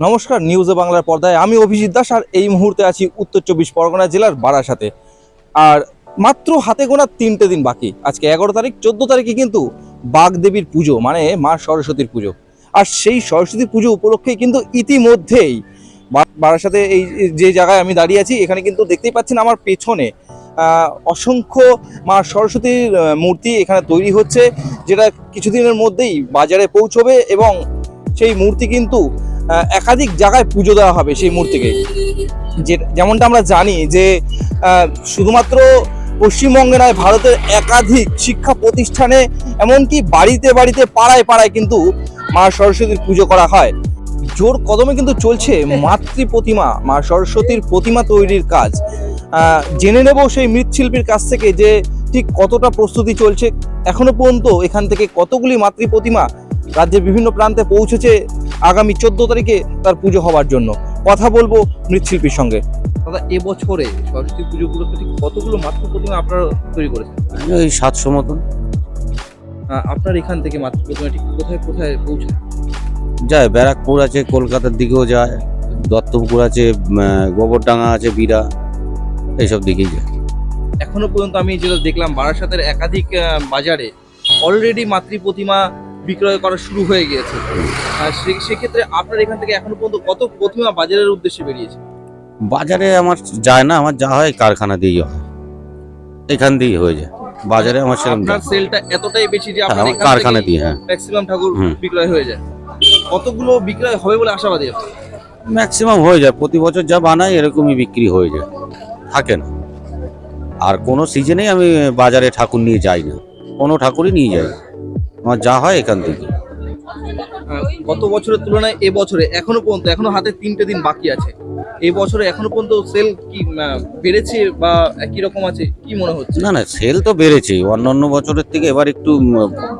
নমস্কার নিউজে বাংলার পর্দায় আমি অভিজিৎ দাস আর এই মুহূর্তে আছি উত্তর চব্বিশ পরগনা জেলার বারাসাতে। আর মাত্র হাতে গোনা তিনটে দিন বাকি। আজকে এগারো তারিখ, চোদ্দ তারিখে কিন্তু বাগদেবীর পুজো মানে মা সরস্বতীর পুজো। আর সেই সরস্বতী পুজো উপলক্ষে কিন্তু ইতিমধ্যেই বারাসাতে এই যে জায়গায় আমি দাঁড়িয়ে আছি, এখানে কিন্তু দেখতেই পাচ্ছেন আমার পেছনে অসংখ্য মা সরস্বতীর মূর্তি এখানে তৈরি হচ্ছে, যেটা কিছুদিনের মধ্যেই বাজারে পৌঁছবে এবং সেই মূর্তি কিন্তু একাধিক জায়গায় পুজো দেওয়া হবে সেই মূর্তিকে। যে যেমনটা আমরা জানি যে শুধুমাত্র পশ্চিমবঙ্গে নয়, ভারতের একাধিক শিক্ষা প্রতিষ্ঠানে, এমনকি বাড়িতে বাড়িতে, পাড়ায় পাড়ায় কিন্তু মা সরস্বতীর পুজো করা হয়। জোর কদমে কিন্তু চলছে মাতৃ প্রতিমা মা সরস্বতীর প্রতিমা তৈরির কাজ। জেনে নেব সেই মৃৎশিল্পীর কাছ থেকে যে ঠিক কতটা প্রস্তুতি চলছে। এখনও পর্যন্ত এখান থেকে কতগুলি মাতৃ প্রতিমা রাজ্যের বিভিন্ন প্রান্তে পৌঁছেছে আগামী চোদ্দ তারিখে তার পুজো হওয়ার জন্য। কথা বলব মৃৎশিল্পীর সঙ্গে। দাদা এবছরে সরস্বতী পুজো উপলক্ষে কতগুলো মাতৃ প্রতিমা আপনারা তৈরি করেছেন? ওই সাতশো মতন। আপনার এখান থেকে মাতৃ প্রতিমা ঠিক কোথায় কোথায় পৌঁছায়? যায় ব্যারাকপুর আছে কলকাতার দিকেও যায় দত্তপুকুর আছে গোবরডাঙ্গা আছে বিরা এইসব দিকেই যায়। এখনও পর্যন্ত আমি যেটা দেখলাম বারাসাতের একাধিক বাজারে অলরেডি মাতৃ প্রতিমা বিক্রয় করা শুরু হয়ে গিয়েছে। আর সেক্ষেত্রে আপনার এখান থেকে এখনও পর্যন্ত কত প্রতিমা বাজারের উদ্দেশ্যে বেরিয়েছে? বাজারে আমার যায় না আমার যা হয় কারখানা দিয়েই হয়। এখান দিয়েই হয়ে যায়। বাজারে আমার সেরকম আপনার সেলটা এতটাই বেশি যে হ্যাঁ, আপনার কারখানা দিয়ে হ্যাঁ। ম্যাক্সিমাম ঠাকুর বিক্রয় হয়ে যায়। কতগুলো বিক্রয় হবে বলে আশাবাদী আপনি? ম্যাক্সিমাম হয়ে যায়। প্রতি বছর যা বানাই এরকমই বিক্রি হয়ে যায়। থাকে না। আর কোনো সিজনেই আমি বাজারে ঠাকুর নিয়ে যাই না কোনো ঠাকুরই নিয়ে যাই না। আমার যা হয় এখান থেকে। গত বছরের তুলনায় এ বছরে এখনও পর্যন্ত এখনও হাতে তিনটে দিন বাকি আছে। এই বছরে এখনও পর্যন্ত সেল কি বেড়েছে বা একই রকম আছে? কি মনে হচ্ছে? না না সেল তো বেড়েছেই অন্যান্য বছরের থেকে এবার একটু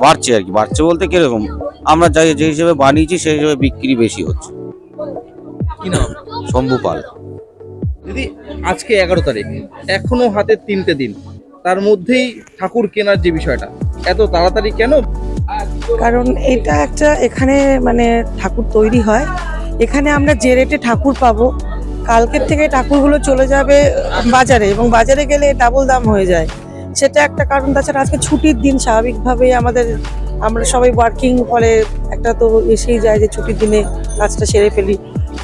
বাড়ছে আর কি। বাড়ছে বলতে কীরকম? আমরা যাই যে হিসেবে বানিয়েছি সেই হিসেবে বিক্রি বেশি হচ্ছে। কি নাম? শম্ভু পাল। দিদি আজকে এগারো তারিখ। এখনও হাতে তিনটে দিন। তার মধ্যেই ঠাকুর কেনার যে বিষয়টা, এত তাড়াতাড়ি কেন? কারণ এটা একটা এখানে মানে ঠাকুর তৈরি হয়। এখানে আমরা যে রেটে ঠাকুর পাবো, কালকের থেকে ঠাকুরগুলো চলে যাবে বাজারে এবং বাজারে গেলে ডাবল দাম হয়ে যায়। সেটা একটা কারণ, তাছাড়া আজকে ছুটির দিন স্বাভাবিকভাবেই আমাদের, আমরা সবাই ওয়ার্কিং ফলে একটা তো এসেই যায় যে ছুটির দিনে কাজটা সেরে ফেলি।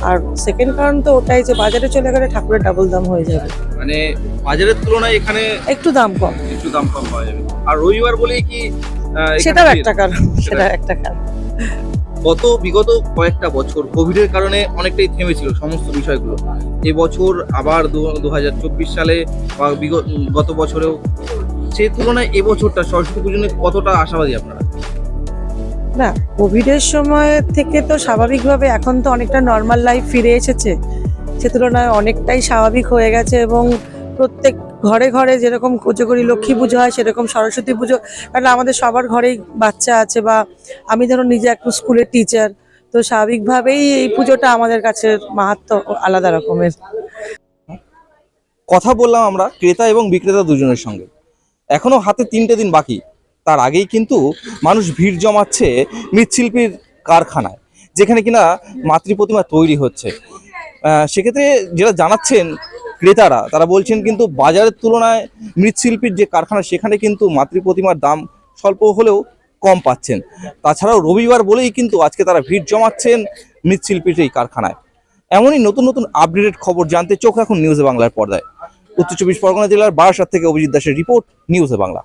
আর সেকেন্ড কারণ তো ওটাই যে বাজারে চলে গেলে ঠাকুরের ডাবল দাম হয়ে যাবে। মানে বাজারের তুলনায় এখানে একটু দাম কম। একটু দাম কম পাওয়া যাবে। আর রবিবার বলেই কি সেটাও একটা কারণ সেটা একটা কারণ। গত বিগত কয়েকটা বছর কোভিডের কারণে অনেকটাই থেমেছিল সমস্ত বিষয়গুলো। এবছর আবার দু হাজার চব্বিশ সালে বা গত বছরেও সেই তুলনায় এবছরটা সরস্বতী পুজো কতটা আশাবাদী আপনারা? না কোভিডের সময় থেকে তো স্বাভাবিকভাবে এখন তো অনেকটা নর্মাল লাইফ ফিরে এসেছে। সে তুলনায় অনেকটাই স্বাভাবিক হয়ে গেছে এবং প্রত্যেক ঘরে ঘরে যেরকম কোজগরি লক্ষ্মী পুজো হয়, সেরকম সরস্বতী পুজো, কারণ আমাদের সবার ঘরেই বাচ্চা আছে বা আমি ধরো নিজে একটু স্কুলের টিচার তো স্বাভাবিকভাবেই এই পুজোটা আমাদের কাছে মাহাত্ম আলাদা রকমের। কথা বললাম আমরা ক্রেতা এবং বিক্রেতা দুজনের সঙ্গে। এখনও হাতে তিনটে দিন বাকি। তার আগেই কিন্তু মানুষ ভিড় জমাচ্ছে মৃৎশিল্পীর কারখানায়, যেখানে কিনা মাতৃ প্রতিমা তৈরি হচ্ছে। সেক্ষেত্রে যেটা জানাচ্ছেন ক্রেতারা, তারা বলছেন কিন্তু বাজারের তুলনায় মৃৎশিল্পীর যে কারখানা, সেখানে কিন্তু মাতৃ প্রতিমার দাম স্বল্প হলেও কম পাচ্ছেন। তাছাড়াও রবিবার বলেই কিন্তু আজকে তারা ভিড় জমাচ্ছেন মৃৎশিল্পীর এই কারখানায়। এমনই নতুন নতুন আপডেটেড খবর জানতে চোখ রাখুন নিউজে বাংলার পর্দায়। উত্তর চব্বিশ পরগনা জেলার বারাসাত থেকে অভিজিৎ দাসের রিপোর্ট নিউজে বাংলা।